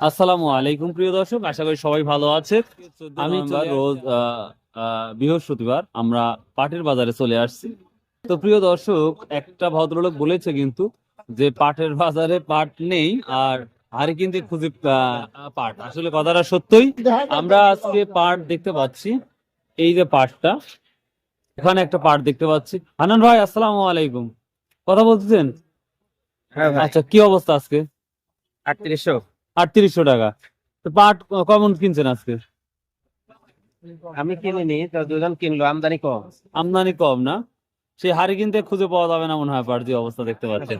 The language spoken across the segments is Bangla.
আসসালামু আলাইকুম প্রিয় দর্শক। আশা করি সবাই ভালো আছে। আমি রোজ বৃহস্পতিবার আমরা পাটের বাজারে চলে আসছি। তো প্রিয় দর্শক একটা ভদ্রলোক বলেছে কিন্তু যে পাটের বাজারে পাট নেই আর আরে কিন্তু খুঁজে আহ, পাট। আসলে কথাটা সত্যই। আমরা আজকে পাট দেখতে পাচ্ছি। এই যে পাটটা এখানে একটা পাট দেখতে পাচ্ছি। হানান ভাই আসসালামু আলাইকুম। কথা বলতেছেন? হ্যাঁ আচ্ছা কি অবস্থা আজকে? আটত্রিশশো। আটত্রিশশো টাকা। তো পাট কমন কিনছেন আজকে? আমি কিনিনি তো দুজন কিনলো আমদানি কম। আমদানি কম না? সেই হাড়ি কিনতে খুঁজে পাওয়া যাবে না মনে হয় পাট যে অবস্থা দেখতে পাচ্ছেন।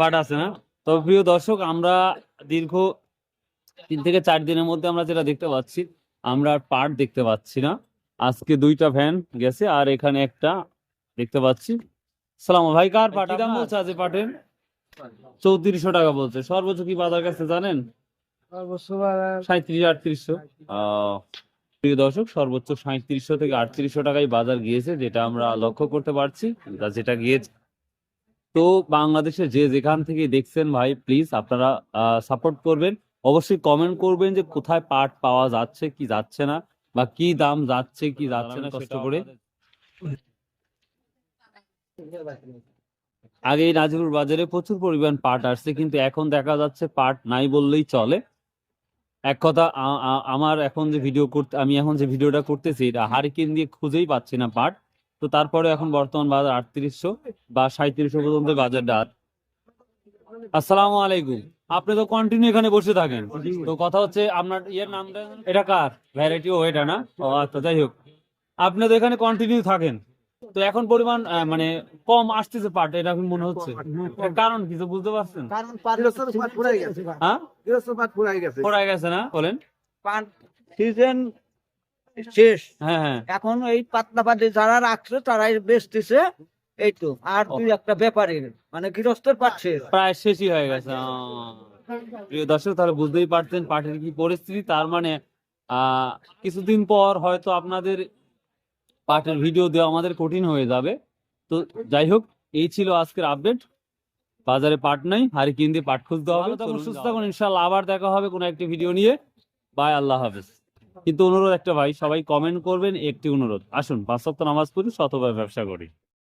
পাট। আছে না? তো প্রিয় দর্শক আমরা দীর্ঘ তিন থেকে চার দিনের মধ্যে আমরা যেটা দেখতে পাচ্ছি আমরা আর পাট দেখতে পাচ্ছি না। আজকে দুইটা ভ্যান গেছে আর এখানে একটা দেখতে পাচ্ছি। সালাম ভাই কার পাট? দাম বলছে আজ পাটের? চৌত্রিশশো টাকা বলছে। সর্বোচ্চ কি বাজার কাছে জানেন? সাঁত্রিশ আটত্রিশশো। প্রিয় দর্শক, সর্বোচ্চ সাঁত্রিশশো থেকে আটত্রিশশো টাকায় বাজার গিয়েছে, যেটা আমরা লক্ষ্য করতে পারছি। যেটা গিয়েছে, তো বাংলাদেশে যে যেখান থেকে দেখছেন ভাই প্লিজ আপনারা সাপোর্ট করবেন। অবশ্যই কমেন্ট করবেন যে কোথায় পাট পাওয়া যাচ্ছে, কি যাচ্ছে না, বা কি দাম যাচ্ছে, কি যাচ্ছে না, কষ্ট করে। আগে নাজিরুল বাজারে প্রচুর পরিমাণ পাট আসছে, কিন্তু এখন দেখা যাচ্ছে পাট নাই বললেই চলে। এক কথা আমার এখন যে ভিডিও করতে, আমি এখন যে ভিডিওটা করতেছি, এটা হারিকেন দিয়ে খুঁজেই পাচ্ছি না পাট। তো তারপরে এখন বর্তমান বাজার আটত্রিশশো বা সাঁত্রিশশো পর্যন্ত বাজার ডার আসসালামু আলাইকুম। আপনি তো কন্টিনিউ এখানে বসে থাকেন। তো কথা হচ্ছে, আপনার ইয়ের নামটা এটা কার? ভ্যারাইটি ও এটা না? ও আচ্ছা যাই হোক। আপনি তো এখানে কন্টিনিউ থাকেন। তো এখন পরিমাণ আহ, মানে কম আসতেছে পাট এটা মনে হচ্ছে। কারণ কিছু বুঝতে পারছেন? কারণ পাট ফুরাই গেছে। হ্যাঁ? ফুরাই গেছে। না বলেন। পাট সিজন শেষ। হ্যাঁ হ্যাঁ। এখন এই পাতলা পাটি যারা রাখছে তারাই বেচতেছে। এই তো আর দুই একটা ব্যাপারীর মানে গৃহস্থের পাট শেষ। প্রায় শেষই হয়ে গেছে আহ, প্রিয় দর্শক তাহলে বুঝতেই পারছেন পাটের কি পরিস্থিতি। তার মানে আহ কিছুদিন পর হয়তো আপনাদের পাটের ভিডিও দেওয়া আমাদের কঠিন হয়ে যাবে। তো যাই হোক এই ছিল আজকের আপডেট বাজারে পাট নাই হারি কিন দিয়ে পাট খুঁজতে হবে। তখন সুস্থ থাকুন ইনশাল্লাহ আবার দেখা হবে কোনো একটি ভিডিও নিয়ে। বাই আল্লাহ হাফেজ। কিন্তু অনুরোধ একটা ভাই সবাই কমেন্ট করবেন একটি অনুরোধ। আসুন পাঁচ সপ্তাহ নামাজ পড়ি শতভাবে ব্যবসা করি।